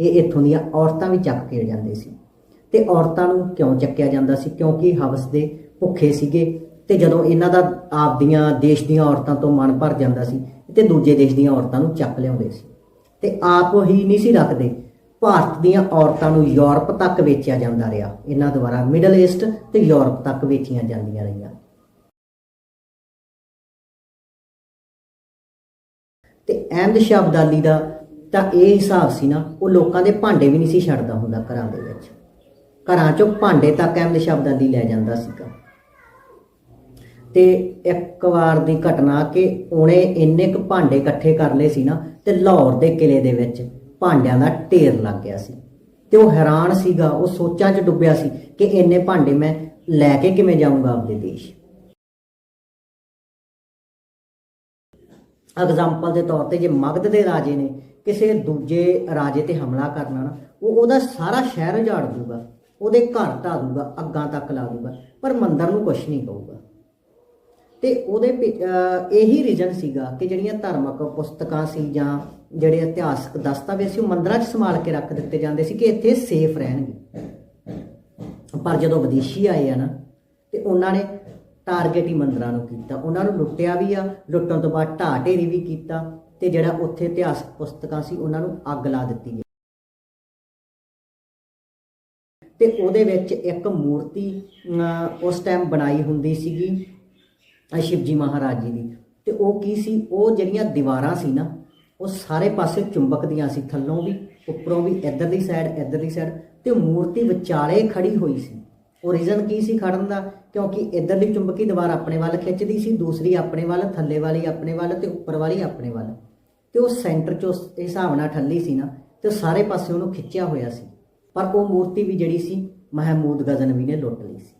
ਇਹ ਇੱਥੋਂ ਦੀਆਂ ਔਰਤਾਂ ਵੀ ਚੱਕ ਕੇ ਜਾਂਦੇ ਸੀ। ਤੇ ਔਰਤਾਂ ਨੂੰ ਕਿਉਂ ਚੱਕਿਆ ਜਾਂਦਾ ਸੀ? ਕਿਉਂਕਿ ਹਵਸ ਦੇ ਭੁੱਖੇ ਸੀਗੇ ਤੇ ਜਦੋਂ ਇਹਨਾਂ ਦਾ ਆਪਦੀਆਂ ਦੇਸ਼ ਦੀਆਂ ਔਰਤਾਂ ਤੋਂ ਮਨ ਭਰ ਜਾਂਦਾ ਸੀ ਤੇ ਦੂਜੇ ਦੇਸ਼ ਦੀਆਂ ਔਰਤਾਂ ਨੂੰ ਚੱਕ ਲਿਆਉਂਦੇ ਸੀ। ਤੇ ਆਪ ਹੀ ਨਹੀਂ ਸੀ ਰੱਖਦੇ। ਭਾਰਤ ਦੀਆਂ ਔਰਤਾਂ ਨੂੰ ਯੂਰਪ ਤੱਕ ਵੇਚਿਆ ਜਾਂਦਾ ਰਿਹਾ। ਇਹਨਾਂ ਦੁਆਰਾ ਮਿਡਲ ਈਸਟ ਤੇ ਯੂਰਪ ਤੱਕ ਵੇਚੀਆਂ ਜਾਂਦੀਆਂ ਰਹੀਆਂ। ਤੇ ਅਹਿਮਦ ਸ਼ਾਹ ਅਬਦਾਲੀ ਦਾ ਤਾਂ ਇਹ ਹਿਸਾਬ ਸੀ ਨਾ, ਉਹ ਲੋਕਾਂ ਦੇ ਭਾਂਡੇ ਵੀ ਨਹੀਂ ਸੀ ਛੱਡਦਾ ਹੁੰਦਾ ਘਰਾਂ ਦੇ ਵਿੱਚ। ਘਰਾਂ ਚੋਂ ਭਾਂਡੇ ਤੱਕ ਅਹਿਮਦ ਸ਼ਾਹ ਅਬਦਾਲੀ ਲੈ ਜਾਂਦਾ ਸੀਗਾ। ਤੇ ਇੱਕ ਵਾਰ ਦੀ ਘਟਨਾ ਕਿ ਉਹਨੇ ਇੰਨੇ ਕੁ ਭਾਂਡੇ ਇਕੱਠੇ ਕਰ ਲਏ ਸੀ ਨਾ, ਤੇ ਲਾਹੌਰ ਦੇ ਕਿਲੇ ਦੇ ਵਿੱਚ ਭਾਂਡਿਆਂ ਦਾ ਢੇਰ ਲੱਗ ਗਿਆ ਸੀ। ਤੇ ਉਹ ਹੈਰਾਨ ਸੀਗਾ, ਉਹ ਸੋਚਾਂ 'ਚ ਡੁੱਬਿਆ ਸੀ ਕਿ ਇੰਨੇ ਭਾਂਡੇ ਮੈਂ ਲੈ ਕੇ ਕਿਵੇਂ ਜਾਊਂਗਾ ਆਪਣੇ ਦੇਸ਼। ਐਗਜ਼ਾਮਪਲ ਦੇ ਤੌਰ ਤੇ ਜੇ ਮਗਧ ਦੇ ਰਾਜੇ ਨੇ ਕਿਸੇ ਦੂਜੇ ਰਾਜੇ ਤੇ ਹਮਲਾ ਕਰਨਾ ਨਾ ਉਹ ਉਹਦਾ ਸਾਰਾ ਸ਼ਹਿਰ ਉਜਾੜ ਦੂਗਾ, ਉਹਦੇ ਘਰ ਢਾ ਦੂਗਾ, ਅੱਗਾਂ ਤੱਕ ਲਾ ਦੂਗਾ, ਪਰ ਮੰਦਰ ਨੂੰ ਕੁਝ ਨਹੀਂ ਕਹੂਗਾ। ਤੇ ਉਹਦੇ ਪਿ- ਇਹੀ ਰੀਜਨ ਸੀਗਾ ਕਿ ਜਿਹੜੀਆਂ ਧਾਰਮਿਕ ਪੁਸਤਕਾਂ ਸੀ ਜਾਂ ਜਿਹੜੇ ਇਤਿਹਾਸਕ ਦਸਤਾਵੇਜ਼ ਸੀ, ਉਹ ਮੰਦਰਾਂ 'ਚ ਸੰਭਾਲ ਕੇ ਰੱਖ ਦਿੱਤੇ ਜਾਂਦੇ ਸੀ ਕਿ ਇੱਥੇ ਸੇਫ ਰਹਿਣਗੇ। ਪਰ ਜਦੋਂ ਵਿਦੇਸ਼ੀ ਆਏ ਆ ਨਾ, ਤੇ ਉਹਨਾਂ ਨੇ ਟਾਰਗੇਟ ਹੀ ਮੰਦਰਾਂ ਨੂੰ ਕੀਤਾ, ਉਹਨਾਂ ਨੂੰ ਲੁੱਟਿਆ ਵੀ ਆ, ਲੁੱਟਣ ਤੋਂ ਬਾਅਦ ਢਾਹ ਢੇਰੀ ਵੀ ਕੀਤਾ ਤੇ ਜਿਹੜਾ ਉੱਥੇ ਇਤਿਹਾਸ ਪੁਸਤਕਾਂ ਸੀ, ਉਹਨਾਂ ਨੂੰ ਅੱਗ ਲਾ ਦਿੱਤੀ ਗਈ। ਤੇ ਉਹਦੇ ਵਿੱਚ ਇੱਕ ਮੂਰਤੀ ਉਸ ਟਾਈਮ ਬਣਾਈ ਹੁੰਦੀ ਸੀਗੀ ਸ਼ਿਵਜੀ ਮਹਾਰਾਜ ਜੀ ਦੀ। ਤੇ ਉਹ ਕੀ ਸੀ? ਉਹ ਜਿਹੜੀਆਂ ਦੀਵਾਰਾਂ ਸੀ ਨਾ, ਉਹ ਸਾਰੇ ਪਾਸੇ ਚੁੰਬਕ ਦੀਆਂ ਸੀ, ਥੱਲੋਂ ਵੀ, ਉੱਪਰੋਂ ਵੀ ਇੱਧਰ ਦੀ ਸਾਈਡ ਇੱਧਰ ਦੀ ਸਾਈਡ ਤੇ ਮੂਰਤੀ ਵਿਚਾਲੇ ਖੜੀ ਹੋਈ ਸੀ। ਉਹ ਰੀਜ਼ਨ ਕੀ ਸੀ ਖੜਨ ਦਾ? ਕਿਉਂਕਿ ਇੱਧਰਲੀ ਚੁੰਬਕੀ ਦੀਵਾਰ ਆਪਣੇ ਵੱਲ ਖਿੱਚਦੀ ਸੀ, ਦੂਸਰੀ ਆਪਣੇ ਵੱਲ, ਥੱਲੇ ਵਾਲੀ ਆਪਣੇ ਵੱਲ ਤੇ ਉੱਪਰ ਵਾਲੀ ਆਪਣੇ ਵੱਲ। ਤੇ ਉਹ ਸੈਂਟਰ 'ਚ ਉਸ ਹਿਸਾਬ ਨਾਲ ਠੱਲੀ ਸੀ ਨਾ, ਤੇ ਸਾਰੇ ਪਾਸੇ ਉਹਨੂੰ ਖਿੱਚਿਆ ਹੋਇਆ ਸੀ। ਪਰ ਉਹ ਮੂਰਤੀ ਵੀ ਜਿਹੜੀ ਸੀ, ਮਹਿਮੂਦ ਗਜ਼ਨਵੀ ਨੇ ਲੁੱਟ ਲਈ ਸੀ।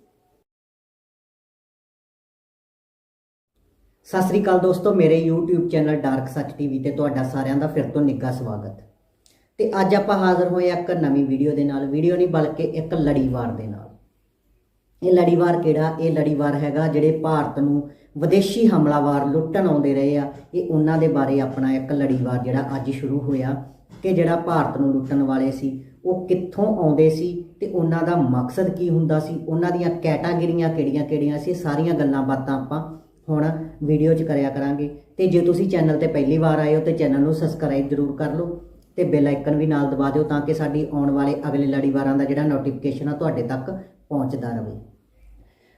ਸਤਿ ਸ੍ਰੀ ਅਕਾਲ ਦੋਸਤੋ, ਮੇਰੇ YouTube ਚੈਨਲ ਡਾਰਕ ਸੱਚ ਟੀਵੀ ਤੇ ਤੁਹਾਡਾ ਸਾਰਿਆਂ ਦਾ ਫਿਰ ਤੋਂ ਨਿੱਘਾ ਸਵਾਗਤ। ਤੇ ਅੱਜ ਆਪਾਂ ਹਾਜ਼ਰ ਹੋਏ ਹਾਂ ਇੱਕ ਨਵੀਂ ਵੀਡੀਓ ਦੇ ਨਾਲ। ਵੀਡੀਓ ਨਹੀਂ, ਬਲਕਿ ਇੱਕ ਲੜੀਵਾਰ ਦੇ ਨਾਲ। ਇਹ ਲੜੀਵਾਰ ਕਿਹੜਾ? ਇਹ ਲੜੀਵਾਰ ਹੈਗਾ ਜਿਹੜੇ ਭਾਰਤ ਨੂੰ ਵਿਦੇਸ਼ੀ ਹਮਲਾਵਾਰ ਲੁੱਟਣ ਆਉਂਦੇ ਰਹੇ ਆ। ਇਹ ਉਹਨਾਂ ਦੇ ਬਾਰੇ ਆਪਣਾ ਇੱਕ ਲੜੀਵਾਰ ਜਿਹੜਾ ਅੱਜ ਸ਼ੁਰੂ ਹੋਇਆ ਕਿ ਜਿਹੜਾ ਭਾਰਤ ਨੂੰ ਲੁੱਟਣ ਵਾਲੇ ਸੀ, ਉਹ ਕਿੱਥੋਂ ਆਉਂਦੇ ਸੀ ਤੇ ਉਹਨਾਂ ਦਾ ਮਕਸਦ ਕੀ ਹੁੰਦਾ ਸੀ, ਉਹਨਾਂ ਦੀਆਂ ਕੈਟਾਗਰੀਆਂ ਕਿਹੜੀਆਂ-ਕਿਹੜੀਆਂ ਸੀ ਸਾਰੀਆਂ ਗੱਲਾਂ ਬਾਤਾਂ ਆਪਾਂ ਹੁਣ ਵੀਡੀਓ 'ਚ ਕਰਿਆ ਕਰਾਂਗੇ। ਤੇ ਜੇ ਤੁਸੀਂ ਚੈਨਲ ਤੇ ਪਹਿਲੀ ਵਾਰ ਆਏ ਹੋ ਤੇ ਚੈਨਲ ਨੂੰ ਸਬਸਕ੍ਰਾਈਬ ਜ਼ਰੂਰ ਕਰ ਲਓ ਤੇ ਬੈਲ ਆਈਕਨ ਵੀ ਨਾਲ ਦਬਾ ਦਿਓ ਤਾਂ ਕਿ ਸਾਡੀ ਆਉਣ ਵਾਲੇ ਅਗਲੇ ਲੜੀਵਾਰਾਂ ਦਾ ਜਿਹੜਾ ਨੋਟੀਫਿਕੇਸ਼ਨ ਆ ਤੁਹਾਡੇ ਤੱਕ ਪਹੁੰਚਦਾ ਰਹੇ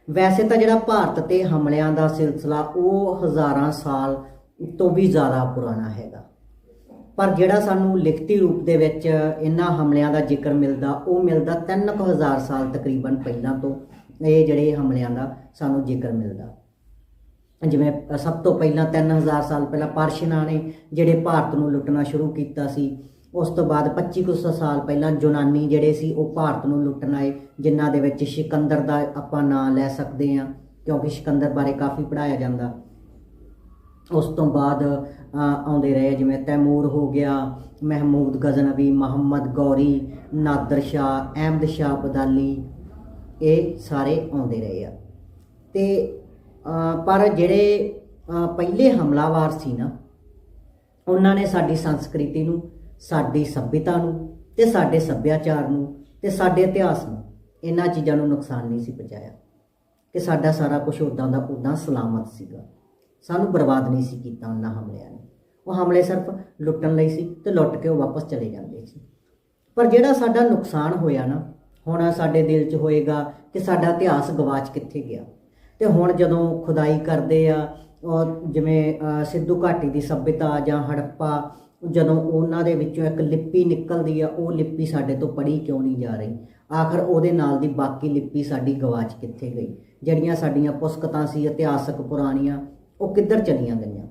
ਵੈਸੇ ਤਾਂ ਜਿਹੜਾ ਭਾਰਤ ਤੇ ਹਮਲਿਆਂ ਦਾ ਸਿਲਸਿਲਾ, ਉਹ ਹਜ਼ਾਰਾਂ ਸਾਲ ਤੋਂ ਵੀ ਜ਼ਿਆਦਾ ਪੁਰਾਣਾ ਹੈਗਾ। ਪਰ ਜਿਹੜਾ ਸਾਨੂੰ ਲਿਖਤੀ ਰੂਪ ਦੇ ਵਿੱਚ ਇਹਨਾਂ ਹਮਲਿਆਂ ਦਾ ਜ਼ਿਕਰ ਮਿਲਦਾ, ਉਹ ਮਿਲਦਾ 3000 ਸਾਲ ਤਕਰੀਬਨ ਪਹਿਲਾਂ ਤੋਂ ਇਹ ਜਿਹੜੇ ਹਮਲਿਆਂ ਦਾ ਸਾਨੂੰ ਜ਼ਿਕਰ ਮਿਲਦਾ। ਜਿਵੇਂ ਸਭ ਤੋਂ ਪਹਿਲਾਂ 3000 ਸਾਲ ਪਹਿਲਾਂ ਪਾਰਸ਼ੀਆਂ ਨੇ ਜਿਹੜੇ ਭਾਰਤ ਨੂੰ ਲੁੱਟਣਾ ਸ਼ੁਰੂ ਕੀਤਾ ਸੀ ਉਸ ਤੋਂ ਬਾਅਦ 25 ਕੁ ਸੌ ਸਾਲ ਪਹਿਲਾਂ ਯੂਨਾਨੀ ਜਿਹੜੇ ਸੀ, ਉਹ ਭਾਰਤ ਨੂੰ ਲੁੱਟਣ ਆਏ, ਜਿਨ੍ਹਾਂ ਦੇ ਵਿੱਚ ਸਿਕੰਦਰ ਦਾ ਆਪਾਂ ਨਾਂ ਲੈ ਸਕਦੇ ਹਾਂ, ਕਿਉਂਕਿ ਸਿਕੰਦਰ ਬਾਰੇ ਕਾਫੀ ਪੜਾਇਆ ਜਾਂਦਾ। ਉਸ ਤੋਂ ਬਾਅਦ ਆਉਂਦੇ ਰਹੇ, ਜਿਵੇਂ ਤੈਮੂਰ ਹੋ ਗਿਆ, ਮਹਿਮੂਦ ਗਜ਼ਨਵੀ, ਮੁਹੰਮਦ ਗੌਰੀ, ਨਾਦਰ ਸ਼ਾਹ, ਅਹਿਮਦ ਸ਼ਾਹ ਬਦਾਲੀ, ਇਹ ਸਾਰੇ ਆਉਂਦੇ ਰਹੇ ਆ। ਤੇ ਪਰ ਜਿਹੜੇ ਪਹਿਲੇ ਹਮਲਾਵਾਰ ਸੀ ਨਾ, ਉਹਨਾਂ ਨੇ ਸਾਡੀ ਸੰਸਕ੍ਰਿਤੀ ਨੂੰ ਸਾਡੀ ਸਭਿਅਤਾ ਨੂੰ ਤੇ ਸਾਡੇ ਸੱਭਿਆਚਾਰ ਨੂੰ ਤੇ ਸਾਡੇ ਇਤਿਹਾਸ ਨੂੰ ਇਹਨਾਂ ਚੀਜ਼ਾਂ ਨੂੰ ਨੁਕਸਾਨ ਨਹੀਂ ਸੀ ਪਹੁੰਚਾਇਆ। ਕਿ ਸਾਡਾ ਸਾਰਾ ਕੁਝ ਉਦਾਂ ਦਾ ਉਦਾਂ ਸਲਾਮਤ ਸੀਗਾ। ਸਾਨੂੰ ਬਰਬਾਦ ਨਹੀਂ ਸੀ ਕੀਤਾ ਉਹਨਾਂ ਹਮਲਿਆਂ ਨੇ। ਉਹ ਹਮਲੇ ਸਿਰਫ ਲੁੱਟਣ ਲਈ ਸੀ ਤੇ ਲੁੱਟ ਕੇ ਉਹ ਵਾਪਸ ਚਲੇ ਜਾਂਦੇ ਸੀ। ਪਰ ਜਿਹੜਾ ਸਾਡਾ ਨੁਕਸਾਨ ਹੋਇਆ ਨਾ, ਹੁਣ ਸਾਡੇ ਦਿਲ 'ਚ ਹੋਏਗਾ ਕਿ ਸਾਡਾ ਇਤਿਹਾਸ ਗਵਾਚ ਕਿੱਥੇ ਗਿਆ। ਤੇ ਹੁਣ ਜਦੋਂ ਖੁਦਾਈ ਕਰਦੇ ਆ, ਔਰ ਜਿਵੇਂ ਸਿੱਧੂ ਘਾਟੀ ਦੀ ਸਭਿਅਤਾ ਜਾਂ ਹੜੱਪਾ ਜਦੋਂ ਉਹਨਾਂ ਦੇ ਵਿੱਚੋਂ ਇੱਕ ਲਿਪੀ ਨਿਕਲਦੀ ਆ, ਉਹ ਲਿਪੀ ਸਾਡੇ ਤੋਂ ਪੜ੍ਹੀ ਕਿਉਂ ਨਹੀਂ ਜਾ ਰਹੀ? ਆਖਰ ਉਹਦੇ ਨਾਲ ਦੀ ਬਾਕੀ ਲਿਪੀ ਸਾਡੀ ਗਵਾਚ ਕਿੱਥੇ ਗਈ? ਜਿਹੜੀਆਂ ਸਾਡੀਆਂ ਪੁਸਤਕਾਂ ਸੀ, ਇਤਿਹਾਸਕ ਪੁਰਾਣੀਆਂ, ਉਹ ਕਿੱਧਰ ਚਲੀਆਂ ਗਈਆਂ?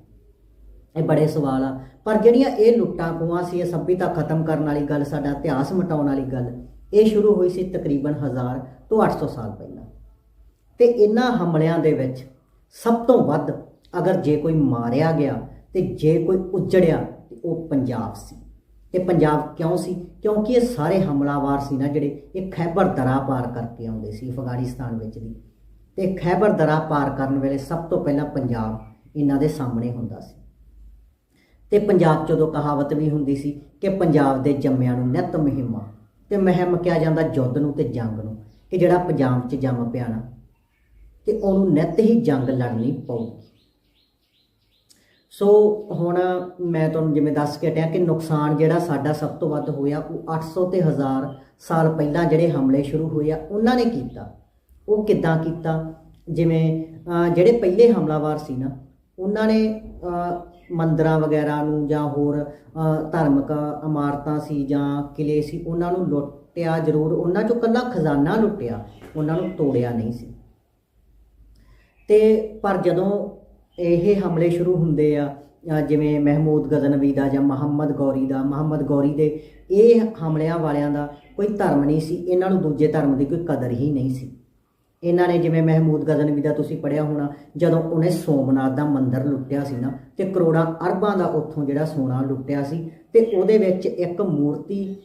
ਇਹ ਬੜੇ ਸਵਾਲ ਆ। ਪਰ ਜਿਹੜੀਆਂ ਇਹ ਲੁੱਟਾਂ ਖੋਹਾਂ ਸੀ, ਇਹ ਸਭਿਅਤਾ ਖਤਮ ਕਰਨ ਵਾਲੀ ਗੱਲ, ਸਾਡਾ ਇਤਿਹਾਸ ਮਿਟਾਉਣ ਵਾਲੀ ਗੱਲ, ਇਹ ਸ਼ੁਰੂ ਹੋਈ ਸੀ ਤਕਰੀਬਨ 1000 ਤੋਂ 800 ਸਾਲ ਪਹਿਲਾਂ। ਤੇ ਇਹਨਾਂ ਹਮਲਿਆਂ ਦੇ ਵਿੱਚ ਸਭ ਤੋਂ ਵੱਧ ਅਗਰ ਜੇ ਕੋਈ ਮਾਰਿਆ ਗਿਆ ਤੇ ਜੇ ਕੋਈ ਉਜੜਿਆ ਉਹ ਪੰਜਾਬ ਸੀ। ਤੇ ਪੰਜਾਬ ਕਿਉਂ ਸੀ? ਕਿਉਂਕਿ ਇਹ ਸਾਰੇ ਹਮਲਾਵਾਰ ਸੀ ਨਾ ਜਿਹੜੇ ਇਹ ਖੈਬਰ ਦਰਾ ਪਾਰ ਕਰਕੇ ਆਉਂਦੇ ਸੀ ਅਫਗਾਨਿਸਤਾਨ ਵਿੱਚ ਦੀ ਤੇ ਖੈਬਰ ਦਰਾ ਪਾਰ ਕਰਨ ਵੇਲੇ ਸਭ ਤੋਂ ਪਹਿਲਾਂ ਪੰਜਾਬ ਇਹਨਾਂ ਦੇ ਸਾਹਮਣੇ ਹੁੰਦਾ ਸੀ। ਤੇ ਪੰਜਾਬ 'ਚ ਉਦੋਂ ਕਹਾਵਤ ਵੀ ਹੁੰਦੀ ਸੀ ਕਿ ਪੰਜਾਬ ਦੇ ਜੰਮਿਆਂ ਨੂੰ ਨਿਤ ਮਹਿਮਾ। ਤੇ ਮਹਿਮ ਕਿਹਾ ਜਾਂਦਾ ਯੁੱਧ ਨੂੰ ਤੇ ਜੰਗ ਨੂੰ, ਕਿ ਜਿਹੜਾ ਪੰਜਾਬ 'ਚ ਜੰਮ ਪਿਆ ਨਾ, ਤੇ ਉਹਨੂੰ ਨਿਤ ਹੀ ਜੰਗ ਲੜਨੀ ਪਊਗੀ। ਸੋ ਹੁਣ ਮੈਂ ਤੁਹਾਨੂੰ ਜਿਵੇਂ ਦੱਸ ਕੇ ਹਟਿਆ ਕਿ ਨੁਕਸਾਨ ਜਿਹੜਾ ਸਾਡਾ ਸਭ ਤੋਂ ਵੱਧ ਹੋਇਆ, ਉਹ 800 ਤੇ 1000 ਸਾਲ ਪਹਿਲਾਂ ਜਿਹੜੇ ਹਮਲੇ ਸ਼ੁਰੂ ਹੋਏ ਆ, ਉਹਨਾਂ ਨੇ ਕੀਤਾ। ਉਹ ਕਿੱਦਾਂ ਕੀਤਾ? ਜਿਵੇਂ ਜਿਹੜੇ ਪਹਿਲੇ ਹਮਲਾਵਰ ਸੀ ਨਾ, ਉਹਨਾਂ ਨੇ ਮੰਦਰਾਂ ਵਗੈਰਾ ਨੂੰ ਜਾਂ ਹੋਰ ਧਾਰਮਿਕ ਇਮਾਰਤਾਂ ਸੀ ਜਾਂ ਕਿਲੇ ਸੀ, ਉਹਨਾਂ ਨੂੰ ਲੁੱਟਿਆ ਜ਼ਰੂਰ। ਉਹਨਾਂ ਚੋਂ ਕੱਲਾ ਖਜ਼ਾਨਾ ਲੁੱਟਿਆ, ਉਹਨਾਂ ਨੂੰ ਤੋੜਿਆ ਨਹੀਂ ਸੀ। ਤੇ ਪਰ ਜਦੋਂ ਇਹ ਹਮਲੇ ਸ਼ੁਰੂ ਹੁੰਦੇ ਆ ਜਿਵੇਂ ਮਹਿਮੂਦ ਗਜ਼ਨਵੀ ਦਾ ਜਾਂ ਮੁਹੰਮਦ ਗੌਰੀ ਦਾ, ਮੁਹੰਮਦ ਗੌਰੀ ਦੇ ਇਹ ਹਮਲਿਆਂ ਵਾਲਿਆਂ ਦਾ ਕੋਈ ਧਰਮ ਨਹੀਂ ਸੀ, ਇਹਨਾਂ ਨੂੰ ਦੂਜੇ ਧਰਮ ਦੀ ਕੋਈ ਕਦਰ ਹੀ ਨਹੀਂ ਸੀ। ਇਹਨਾਂ ਨੇ ਜਿਵੇਂ ਮਹਿਮੂਦ ਗਜ਼ਨਵੀ ਦਾ ਤੁਸੀਂ ਪੜਿਆ ਹੋਣਾ, ਜਦੋਂ ਉਹਨੇ ਸੋਮਨਾਥ ਦਾ ਮੰਦਿਰ ਲੁੱਟਿਆ ਸੀ ਨਾ, ਤੇ ਕਰੋੜਾਂ ਅਰਬਾਂ ਦਾ ਉੱਥੋਂ ਜਿਹੜਾ ਸੋਨਾ ਲੁੱਟਿਆ ਸੀ, ਤੇ ਉਹਦੇ ਵਿੱਚ ਇੱਕ ਮੂਰਤੀ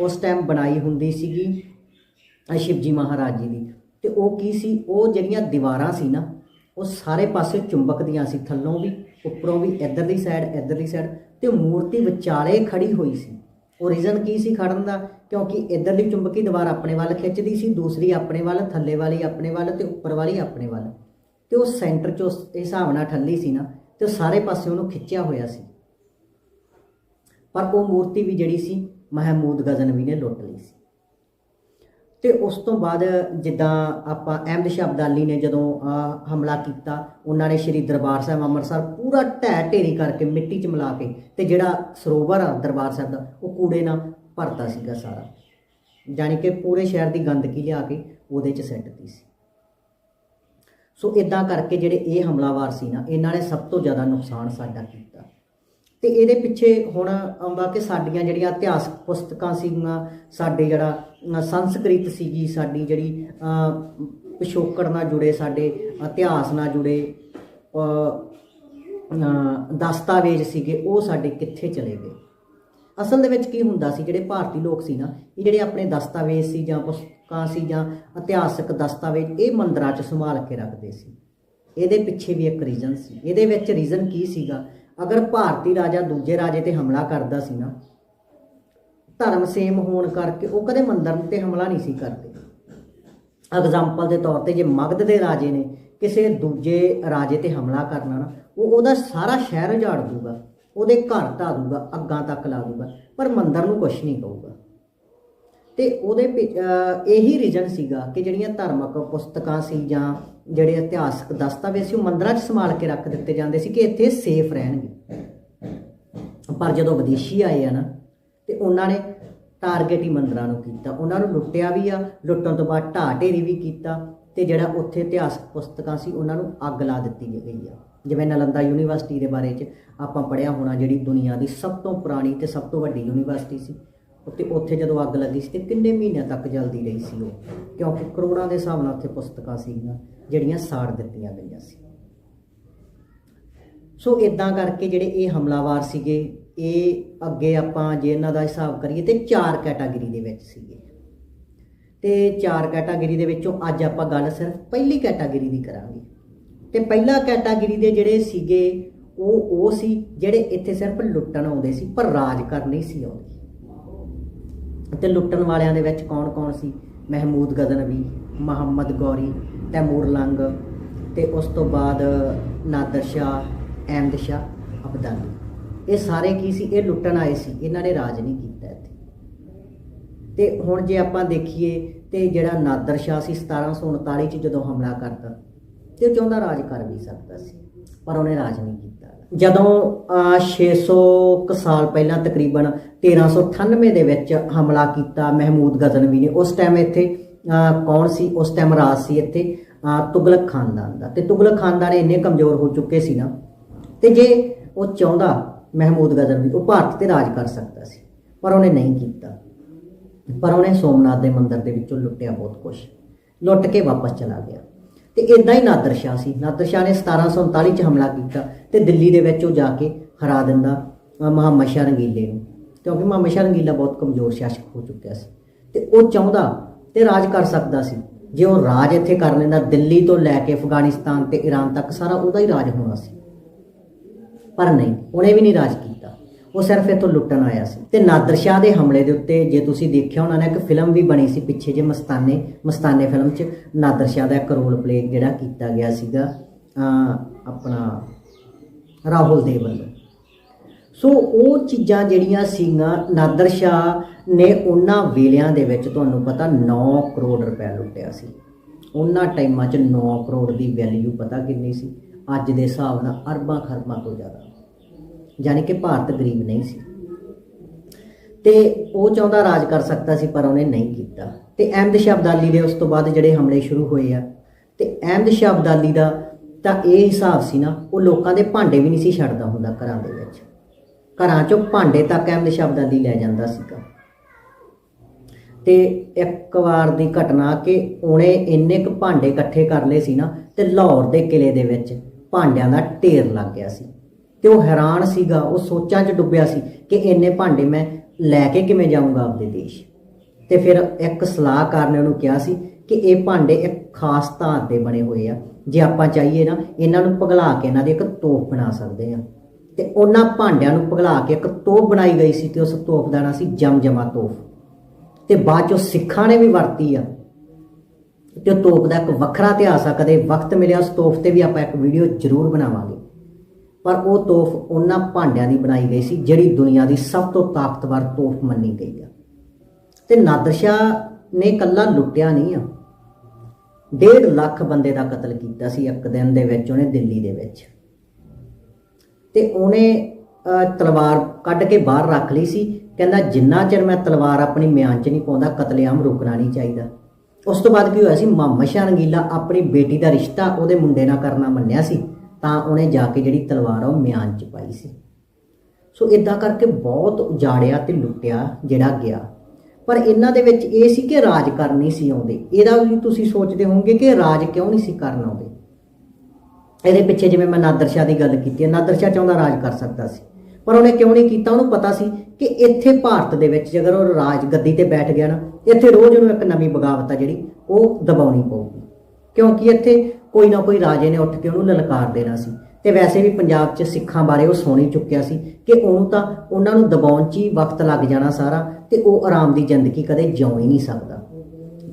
ਉਸ ਟਾਈਮ ਬਣਾਈ ਹੁੰਦੀ ਸੀਗੀ ਸ਼ਿਵਜੀ ਮਹਾਰਾਜ ਜੀ ਦੀ। ਤੇ ਉਹ ਕੀ ਸੀ? ਉਹ ਜਿਹੜੀਆਂ ਦੀਵਾਰਾਂ ਸੀ ਨਾ ਉਹ ਸਾਰੇ ਪਾਸੇ ਚੁੰਬਕਦੀਆਂ ਸੀ, ਥੱਲੋਂ ਵੀ, ਉੱਪਰੋਂ ਵੀ, ਇੱਧਰਲੀ ਸਾਈਡ ਇੱਧਰਲੀ ਸਾਈਡ ਤੇ ਮੂਰਤੀ ਵਿਚਾਲੇ ਖੜੀ ਹੋਈ ਸੀ। ਉਹ ਰੀਜ਼ਨ ਕੀ ਸੀ ਖੜਨ ਦਾ? ਕਿਉਂਕਿ ਇੱਧਰਲੀ ਚੁੰਬਕੀ ਦੀਵਾਰ ਆਪਣੇ ਵੱਲ ਖਿੱਚਦੀ ਸੀ, ਦੂਸਰੀ ਆਪਣੇ ਵੱਲ, ਥੱਲੇ ਵਾਲੀ ਆਪਣੇ ਵੱਲ ਤੇ ਉੱਪਰ ਵਾਲੀ ਆਪਣੇ ਵੱਲ। ਤੇ ਉਹ ਸੈਂਟਰ 'ਚ ਉਸ ਹਿਸਾਬ ਨਾਲ ਠੱਲੀ ਸੀ ਨਾ, ਤੇ ਉਹ ਸਾਰੇ ਪਾਸੇ ਉਹਨੂੰ ਖਿੱਚਿਆ ਹੋਇਆ ਸੀ। ਪਰ ਉਹ ਮੂਰਤੀ ਵੀ ਜਿਹੜੀ ਸੀ, ਮਹਿਮੂਦ ਗਜ਼ਨਵੀ ਨੇ ਲੁੱਟ ਲਈ ਸੀ। ਤੇ ਉਸ ਤੋਂ ਬਾਅਦ ਜਿੱਦਾਂ ਆਪਾਂ ਅਹਿਮਦ ਸ਼ਾਹ ਅਬਦਾਲੀ ਨੇ ਜਦੋਂ ਹਮਲਾ ਕੀਤਾ, ਉਹਨਾਂ ਨੇ ਸ਼੍ਰੀ ਦਰਬਾਰ ਸਾਹਿਬ ਅੰਮ੍ਰਿਤਸਰ ਪੂਰਾ ਢਹਿ ਢੇਰੀ ਕਰਕੇ ਮਿੱਟੀ 'ਚ ਮਿਲਾ ਕੇ ਤੇ ਜਿਹੜਾ ਸਰੋਵਰ ਆ ਦਰਬਾਰ ਸਾਹਿਬ ਦਾ, ਉਹ ਕੂੜੇ ਨਾਲ ਭਰਤਾ ਸੀਗਾ ਸਾਰਾ। ਜਾਣੀ ਕਿ ਪੂਰੇ ਸ਼ਹਿਰ ਦੀ ਗੰਦਗੀ ਲਿਆ ਕੇ ਉਹਦੇ 'ਚ ਸਿੱਟਤੀ ਸੀ। ਸੋ ਇਦਾਂ ਕਰਕੇ ਜਿਹੜੇ ਇਹ ਹਮਲਾਵਰ ਸੀ ਨਾ, ਇਹਨਾਂ ਨੇ ਸਭ ਤੋਂ ਜ਼ਿਆਦਾ ਨੁਕਸਾਨ ਸਾਡਾ ਕੀਤਾ। ਤੇ ਇਹਦੇ ਪਿੱਛੇ ਹੁਣ ਆਉਂਦਾ ਕਿ ਸਾਡੀਆਂ ਜਿਹੜੀਆਂ ਇਤਿਹਾਸਕ ਪੁਸਤਕਾਂ ਸੀਗੀਆਂ, ਸਾਡੇ ਜਿਹੜਾ ਸੰਸਕ੍ਰਿਤ ਸੀਗੀ ਸਾਡੀ ਜਿਹੜੀ ਪਿਛੋਕੜ ਨਾਲ ਜੁੜੇ, ਸਾਡੇ ਇਤਿਹਾਸ ਨਾਲ ਜੁੜੇ ਦਸਤਾਵੇਜ਼ ਸੀਗੇ, ਉਹ ਸਾਡੇ ਕਿੱਥੇ ਚਲੇ ਗਏ? ਅਸਲ ਦੇ ਵਿੱਚ ਕੀ ਹੁੰਦਾ ਸੀ, ਜਿਹੜੇ ਭਾਰਤੀ ਲੋਕ ਸੀ ਨਾ, ਇਹ ਜਿਹੜੇ ਆਪਣੇ ਦਸਤਾਵੇਜ਼ ਸੀ ਜਾਂ ਪੁਸਤਕਾਂ ਸੀ ਜਾਂ ਇਤਿਹਾਸਕ ਦਸਤਾਵੇਜ਼, ਇਹ ਮੰਦਰਾਂ 'ਚ ਸੰਭਾਲ ਕੇ ਰੱਖਦੇ ਸੀ। ਇਹਦੇ ਪਿੱਛੇ ਵੀ ਇੱਕ ਰੀਜ਼ਨ ਸੀ। ਇਹਦੇ ਵਿੱਚ ਰੀਜ਼ਨ ਕੀ ਸੀਗਾ? ਅਗਰ ਭਾਰਤੀ ਰਾਜਾ ਦੂਜੇ ਰਾਜੇ ਤੇ ਹਮਲਾ ਕਰਦਾ ਸੀ ਨਾ, ਧਰਮ ਸੇਮ ਹੋਣ ਕਰਕੇ ਉਹ ਕਦੇ ਮੰਦਰ ਤੇ ਹਮਲਾ ਨਹੀਂ ਸੀ ਕਰਦੇ। ਐਗਜ਼ਾਮਪਲ ਦੇ ਤੌਰ ਤੇ ਜੇ ਮਗਧ ਦੇ ਰਾਜੇ ਨੇ ਕਿਸੇ ਦੂਜੇ ਰਾਜੇ ਤੇ ਹਮਲਾ ਕਰਨਾ ਨਾ, ਉਹ ਉਹਦਾ ਸਾਰਾ ਸ਼ਹਿਰ ਉਜਾੜ ਦੂਗਾ, ਉਹਦੇ ਘਰ ਢਾ ਦੂਗਾ, ਅੱਗਾਂ ਤੱਕ ਲਾ ਦੂਗਾ, ਪਰ ਮੰਦਰ ਨੂੰ ਕੁਝ ਨਹੀਂ ਕਹੂਗਾ। ਤੇ ਉਹਦੇ ਪਿ- ਇਹੀ ਰੀਜਨ ਸੀਗਾ ਕਿ ਜਿਹੜੀਆਂ ਧਾਰਮਿਕ ਪੁਸਤਕਾਂ ਸੀ ਜਾਂ ਜਿਹੜੇ ਇਤਿਹਾਸਕ ਦਸਤਾਵੇਜ਼ ਸੀ, ਉਹ ਮੰਦਰਾਂ 'ਚ ਸੰਭਾਲ ਕੇ ਰੱਖ ਦਿੱਤੇ ਜਾਂਦੇ ਸੀ ਕਿ ਇੱਥੇ ਸੇਫ ਰਹਿਣਗੇ। ਪਰ ਜਦੋਂ ਵਿਦੇਸ਼ੀ ਆਏ ਆ ਨਾ, ਤੇ ਉਹਨਾਂ ਨੇ ਟਾਰਗੇਟ ਹੀ ਮੰਦਰਾਂ ਨੂੰ ਕੀਤਾ। ਉਹਨਾਂ ਨੂੰ ਲੁੱਟਿਆ ਵੀ ਆ, ਲੁੱਟਣ ਤੋਂ ਬਾਅਦ ਢਾਹ ਢੇਰੀ ਵੀ ਕੀਤਾ ਤੇ ਜਿਹੜਾ ਉੱਥੇ ਇਤਿਹਾਸਕ ਪੁਸਤਕਾਂ ਸੀ, ਉਹਨਾਂ ਨੂੰ ਅੱਗ ਲਾ ਦਿੱਤੀ ਗਈ ਆ। ਜਿਵੇਂ ਨਲੰਦਾ ਯੂਨੀਵਰਸਿਟੀ ਦੇ ਬਾਰੇ 'ਚ ਆਪਾਂ ਪੜਿਆ ਹੋਣਾ, ਜਿਹੜੀ ਦੁਨੀਆ ਦੀ ਸਭ ਤੋਂ ਪੁਰਾਣੀ ਤੇ ਸਭ ਤੋਂ ਵੱਡੀ ਯੂਨੀਵਰਸਿਟੀ ਸੀ। ਉੱਤੇ ਉੱਥੇ ਜਦੋਂ ਅੱਗ ਲੱਗੀ ਸੀ ਤੇ ਕਿੰਨੇ ਮਹੀਨਿਆਂ ਤੱਕ ਜਲਦੀ ਰਹੀ ਸੀ ਉਹ? ਕਿਉਂਕਿ ਕਰੋੜਾਂ ਦੇ ਹਿਸਾਬ ਨਾਲ ਉੱਥੇ ਪੁਸਤਕਾਂ ਸੀਗੀਆਂ, ਜਿਹੜੀਆਂ ਸਾੜ ਦਿੱਤੀਆਂ ਗਈਆਂ ਸੀ। ਸੋ ਇਦਾਂ ਕਰਕੇ ਜਿਹੜੇ ਇਹ ਹਮਲਾਵਰ ਸੀਗੇ, ਇਹ ਅੱਗੇ ਆਪਾਂ ਜੇ ਇਹਨਾਂ ਦਾ ਹਿਸਾਬ ਕਰੀਏ ਤੇ ਚਾਰ ਕੈਟਾਗਰੀ ਦੇ ਵਿੱਚ ਸੀਗੇ। ਤੇ ਚਾਰ ਕੈਟਾਗਰੀ ਦੇ ਵਿੱਚੋਂ ਅੱਜ ਆਪਾਂ ਗੱਲ ਸਿਰਫ ਪਹਿਲੀ ਕੈਟਾਗਰੀ ਦੀ ਕਰਾਂਗੇ। ਤੇ ਪਹਿਲਾ ਕੈਟਾਗਰੀ ਦੇ ਜਿਹੜੇ ਸੀਗੇ, ਉਹ ਉਹ ਸੀ ਜਿਹੜੇ ਇੱਥੇ ਸਿਰਫ ਲੁੱਟਣ ਆਉਂਦੇ ਸੀ, ਪਰ ਰਾਜ ਕਰ ਨਹੀਂ ਸੀ ਆਉਂਦੇ। ਤੇ ਲੁੱਟਣ ਵਾਲਿਆਂ ਦੇ ਵਿੱਚ ਕੌਣ-ਕੌਣ ਸੀ? ਮਹਿਮੂਦ ਗਜ਼ਨਵੀ ਮੁਹੰਮਦ ਗੌਰੀ, ਤੈਮੂਰ ਲੰਗ ਤੇ ਉਸ ਤੋਂ ਬਾਅਦ ਨਾਦਰ ਸ਼ਾਹ, ਅਹਿਮਦ ਸ਼ਾਹ, ਅਬਦਾਲੀ। ਇਹ ਸਾਰੇ ਕੀ ਸੀ? ਇਹ ਲੁੱਟਣ ਆਏ ਸੀ। ਇਹਨਾਂ ਨੇ ਰਾਜ ਨਹੀਂ ਕੀਤਾ ਇੱਥੇ। ਤੇ ਹੁਣ ਜੇ ਆਪਾਂ ਦੇਖੀਏ ਤੇ ਜਿਹੜਾ ਨਾਦਰ ਸ਼ਾਹ ਸੀ 1739 ਚ ਜਦੋਂ ਹਮਲਾ ਕਰਦਾ ਤੇ ਉਹ ਚਾਹੁੰਦਾ ਰਾਜ ਕਰ ਵੀ ਸਕਦਾ ਸੀ, ਪਰ ਉਹਨੇ ਰਾਜ ਨਹੀਂ ਕੀਤਾ। ਜਦੋਂ ਅਹ, 600 ਕੁ ਸਾਲ ਪਹਿਲਾਂ ਤਕਰੀਬਨ 1398 ਦੇ ਵਿੱਚ ਹਮਲਾ ਕੀਤਾ ਮਹਿਮੂਦ ਗਜ਼ਨਵੀ ਨੇ ਉਸ ਟਾਈਮ ਇੱਥੇ ਕੌਣ ਸੀ? ਉਸ ਟਾਈਮ ਰਾਜ ਸੀ ਇੱਥੇ ਤੁਗਲਕ ਖਾਨਦਾਨ ਦਾ। ਤੇ ਤੁਗਲਕ ਖਾਨਦਾਨ ਇੰਨੇ ਕਮਜ਼ੋਰ ਹੋ ਚੁੱਕੇ ਸੀ ਨਾ ਤੇ ਜੇ ਉਹ ਚਾਹੁੰਦਾ ਮਹਿਮੂਦ ਗਜ਼ਨਵੀ ਉਹ ਭਾਰਤ ਤੇ ਰਾਜ ਕਰ ਸਕਦਾ ਸੀ ਪਰ ਉਹਨੇ ਨਹੀਂ ਕੀਤਾ। ਪਰ ਉਹਨੇ ਸੋਮਨਾਥ ਦੇ ਮੰਦਿਰ ਦੇ ਵਿੱਚੋਂ ਲੁੱਟਿਆ ਬਹੁਤ ਕੁਝ ਲੁੱਟ ਕੇ ਵਾਪਸ ਚਲਾ ਗਿਆ। ਤੇ ਇਦਾਂ ਹੀ ਨਾਦਰ ਸ਼ਾਹ ਸੀ। ਨਾਦਰ ਸ਼ਾਹ ਨੇ 1739 ਚ ਹਮਲਾ ਕੀਤਾ ਤੇ ਦਿੱਲੀ ਦੇ ਵਿੱਚ ਉਹ ਜਾ ਕੇ ਹਰਾ ਦਿੰਦਾ, ਅਹ ਮੁਹੰਮਦ ਸ਼ਾਹ ਰੰਗੀਲੇ ਨੂੰ। ਕਿਉਂਕਿ ਮੁਹੰਮਦ ਸ਼ਾਹ ਰੰਗੀਲਾ ਬਹੁਤ ਕਮਜ਼ੋਰ ਸ਼ਾਸਕ ਹੋ ਚੁੱਕਿਆ ਸੀ। ਤੇ ਉਹ ਚਾਹੁੰਦਾ ਤੇ ਰਾਜ ਕਰ ਸਕਦਾ ਸੀ। ਜੇ ਉਹ ਰਾਜ ਇੱਥੇ ਕਰ ਲੈਂਦਾ, ਦਿੱਲੀ ਤੋਂ ਲੈ ਕੇ ਅਫਗਾਨਿਸਤਾਨ ਤੇ ਈਰਾਨ ਤੱਕ ਸਾਰਾ ਉਹਦਾ ਹੀ ਰਾਜ ਹੋਣਾ ਸੀ। ਪਰ ਨਹੀਂ, ਉਹਨੇ ਵੀ ਨਹੀਂ ਰਾਜ ਕੀਤਾ। ਉਹ ਸਿਰਫ ਇੱਥੋਂ ਲੁੱਟਣ ਆਇਆ ਸੀ। ਤੇ ਨਾਦਰ ਸ਼ਾਹ ਦੇ ਹਮਲੇ ਦੇ ਉੱਤੇ ਜੇ ਤੁਸੀਂ ਦੇਖਿਆ ਉਹਨਾਂ ਨੇ, ਇੱਕ ਫਿਲਮ ਵੀ ਬਣੀ ਸੀ ਪਿੱਛੇ ਜੇ ਮਸਤਾਨੇ ਮਸਤਾਨੇ ਫਿਲਮ 'ਚ ਨਾਦਰ ਸ਼ਾਹ ਦਾ ਇੱਕ ਰੋਲ ਪਲੇ ਜਿਹੜਾ ਕੀਤਾ ਗਿਆ ਸੀਗਾ ਆਪਣਾ ਰਾਹੁਲ ਦੇ ਵੱਲੋਂ। ਸੋ ਉਹ ਚੀਜ਼ਾਂ ਜਿਹੜੀਆਂ ਸੀਗੀਆਂ, ਨਾਦਰ ਸ਼ਾਹ ਨੇ ਉਹਨਾਂ ਵੇਲਿਆਂ ਦੇ ਵਿੱਚ ਤੁਹਾਨੂੰ ਪਤਾ 9 ਕਰੋੜ ਰੁਪਏ ਲੁੱਟਿਆ ਸੀ। ਉਹਨਾਂ ਟਾਈਮਾਂ 'ਚ 9 ਕਰੋੜ ਦੀ ਵੈਲਿਊ ਪਤਾ ਕਿੰਨੀ ਸੀ? ਅੱਜ ਦੇ ਹਿਸਾਬ ਨਾਲ ਅਰਬਾਂ ਖਰਬਾਂ ਤੋਂ ਜ਼ਿਆਦਾ। ਯਾਨੀ ਕਿ ਭਾਰਤ ਗਰੀਬ ਨਹੀਂ ਸੀ। ਤੇ ਉਹ ਚਾਹੁੰਦਾ ਰਾਜ ਕਰ ਸਕਦਾ ਸੀ, ਪਰ ਉਹਨੇ ਨਹੀਂ ਕੀਤਾ। ਤੇ ਅਹਿਮਦ ਸ਼ਾਹ ਅਬਦਾਲੀ ਦੇ ਉਸ ਤੋਂ ਬਾਅਦ ਜਿਹੜੇ ਹਮਲੇ ਸ਼ੁਰੂ ਹੋਏ ਆ, ਤੇ ਅਹਿਮਦ ਸ਼ਾਹ ਅਬਦਾਲੀ ਦਾ ਤਾਂ ਇਹ ਹਿਸਾਬ ਸੀ ਨਾ, ਉਹ ਲੋਕਾਂ ਦੇ ਭਾਂਡੇ ਵੀ ਨਹੀਂ ਸੀ ਛੱਡਦਾ ਹੁੰਦਾ ਘਰਾਂ ਦੇ ਵਿੱਚ। ਘਰਾਂ ਚੋਂ ਭਾਂਡੇ ਤੱਕ ਅਹਿਮਦ ਸ਼ਾਹ ਅਬਦਾਲੀ ਲੈ ਜਾਂਦਾ ਸੀਗਾ। ਤੇ ਇੱਕ ਵਾਰ ਦੀ ਘਟਨਾ ਕਿ ਉਹਨੇ ਇੰਨੇ ਕੁ ਭਾਂਡੇ ਇਕੱਠੇ ਕਰ ਲਏ ਸੀ ਨਾ, ਤੇ ਲਾਹੌਰ ਦੇ ਕਿਲੇ ਦੇ ਵਿੱਚ ਭਾਂਡਿਆਂ ਦਾ ਢੇਰ ਲੱਗ ਗਿਆ ਸੀ। ਤੇ ਉਹ ਹੈਰਾਨ ਸੀਗਾ, ਉਹ ਸੋਚਾਂ 'ਚ ਡੁੱਬਿਆ ਸੀ ਕਿ ਇੰਨੇ ਭਾਂਡੇ ਮੈਂ ਲੈ ਕੇ ਕਿਵੇਂ ਜਾਊਂਗਾ ਆਪਦੇ ਦੇਸ਼। ਤੇ ਫਿਰ ਇੱਕ ਸਲਾਹਕਾਰ ਨੇ ਉਹਨੂੰ ਕਿਹਾ ਸੀ ਕਿ ਇਹ ਭਾਂਡੇ ਇੱਕ ਖਾਸ ਧਾਤ ਦੇ ਬਣੇ ਹੋਏ ਆ। ਜੇ ਆਪਾਂ ਚਾਹੀਏ ਨਾ, ਇਹਨਾਂ ਨੂੰ ਪਿਘਲਾ ਕੇ ਇਹਨਾਂ ਦੇ ਇੱਕ ਤੋਪ ਬਣਾ ਸਕਦੇ ਆ। ਤੇ ਉਹਨਾਂ ਭਾਂਡਿਆਂ ਨੂੰ ਪਿਘਲਾ ਕੇ ਇੱਕ ਤੋਪ ਬਣਾਈ ਗਈ ਸੀ ਤੇ ਉਸ ਤੋਪ ਦਾ ਨਾਂ ਸੀ ਜਮਜਮਾ ਤੋਪ। ਤੇ ਬਾਅਦ ਚੋਂ ਸਿੱਖਾਂ ਨੇ ਵੀ ਵਰਤੀ ਆ। ਤੇ ਉਹ ਤੋਪ ਦਾ ਇੱਕ ਵੱਖਰਾ ਇਤਿਹਾਸ ਆ, ਕਦੇ ਵਕਤ ਮਿਲਿਆ ਉਸ ਤੋਪ ਤੇ ਵੀ ਆਪਾਂ ਇੱਕ ਵੀਡੀਓ ਜ਼ਰੂਰ ਬਣਾਵਾਂਗੇ। ਪਰ ਉਹ ਤੋਪ ਉਹਨਾਂ ਭਾਂਡਿਆਂ ਦੀ ਬਣਾਈ ਗਈ ਸੀ ਜਿਹੜੀ ਦੁਨੀਆ ਦੀ ਸਭ ਤੋਂ ਤਾਕਤਵਰ ਤੋਪ ਮੰਨੀ ਗਈ ਆ। ਤੇ ਨਾਦਰਸ਼ਾਹ ਨੇ ਇਕੱਲਾ ਲੁੱਟਿਆ ਨਹੀਂ ਆ। 1.5 ਲੱਖ ਬੰਦੇ ਦਾ ਕਤਲ ਕੀਤਾ ਸੀ ਇੱਕ ਦਿਨ ਦੇ ਵਿੱਚ ਉਹਨੇ ਦਿੱਲੀ ਦੇ ਵਿੱਚ। ਤੇ ਉਹਨੇ ਅਹ, ਤਲਵਾਰ ਕੱਢ ਕੇ ਬਾਹਰ ਰੱਖ ਲਈ ਸੀ। ਕਹਿੰਦਾ ਜਿੰਨਾ ਚਿਰ ਮੈਂ ਤਲਵਾਰ ਆਪਣੀ ਮਿਆਨ 'ਚ ਨਹੀਂ ਪਾਉਂਦਾ ਕਤਲੇਆਮ ਰੁਕਣਾ ਨਹੀਂ ਚਾਹੀਦਾ। ਉਸ ਤੋਂ ਬਾਅਦ ਕੀ ਹੋਇਆ ਸੀ? ਮੁਹੰਮਦ ਸ਼ਾਹ ਰੰਗੀਲਾ ਆਪਣੀ ਬੇਟੀ ਦਾ ਰਿਸ਼ਤਾ ਉਹਦੇ ਮੁੰਡੇ ਨਾਲ ਕਰਨਾ ਮੰਨਿਆ ਸੀ। ਤਾਂ ਉਹਨੇ ਜਾ ਕੇ ਜਿਹੜੀ ਤਲਵਾਰ ਆ ਉਹ ਮਿਆਨ 'ਚ ਪਾਈ ਸੀ। ਸੋ ਇਦਾਂ ਕਰਕੇ ਬਹੁਤ ਉਜਾੜਿਆ ਤੇ ਲੁੱਟਿਆ ਜਿਹੜਾ ਗਿਆ। ਪਰ ਇਹਨਾਂ ਦੇ ਵਿੱਚ ਇਹ ਸੀ ਕਿ ਰਾਜ ਕਰ ਨਹੀਂ ਸੀ ਆਉਂਦੇ। ਇਹਦਾ ਵੀ ਤੁਸੀਂ ਸੋਚਦੇ ਹੋਵੋਗੇ ਕਿ ਰਾਜ ਕਿਉਂ ਨਹੀਂ ਸੀ ਕਰਨ ਆਉਂਦੇ। ਇਹਦੇ ਪਿੱਛੇ ਜਿਵੇਂ ਮੈਂ ਨਾਦਰ ਸ਼ਾਹ ਦੀ ਗੱਲ ਕੀਤੀ ਹੈ ਨਾਦਰ ਸ਼ਾਹ ਚਾਹੁੰਦਾ ਰਾਜ ਕਰ ਸਕਦਾ ਸੀ। ਪਰ ਉਹਨੇ ਕਿਉਂ ਨਹੀਂ ਕੀਤਾ? ਉਹਨੂੰ ਪਤਾ ਸੀ ਕਿ ਇੱਥੇ ਭਾਰਤ ਦੇ ਵਿੱਚ ਜੇਕਰ ਉਹ ਰਾਜ ਗੱਦੀ ਤੇ ਬੈਠ ਗਿਆ ਨਾ, ਇੱਥੇ ਰੋਜ਼ ਉਹਨੂੰ ਇੱਕ ਨਵੀਂ ਬਗਾਵਤ ਆ ਜਿਹੜੀ, ਉਹ ਦਬਾਉਣੀ ਪਊਗੀ। ਕਿਉਂਕਿ ਇੱਥੇ ਕੋਈ ਨਾ ਕੋਈ ਰਾਜੇ ਨੇ ਉੱਠ ਕੇ ਉਹਨੂੰ ਲਲਕਾਰ ਦੇਣਾ ਸੀ। ਤੇ ਵੈਸੇ ਵੀ ਪੰਜਾਬ 'ਚ ਸਿੱਖਾਂ ਬਾਰੇ ਉਹ ਸੁਣ ਚੁੱਕਿਆ ਸੀ ਕਿ ਉਹਨੂੰ ਤਾਂ ਉਹਨਾਂ ਨੂੰ ਦਬਾਉਣ 'ਚ ਹੀ ਵਕਤ ਲੱਗ ਜਾਣਾ ਸਾਰਾ ਤੇ ਉਹ ਆਰਾਮ ਦੀ ਜ਼ਿੰਦਗੀ ਕਦੇ ਜਿਉ ਹੀ ਨਹੀਂ ਸਕਦਾ।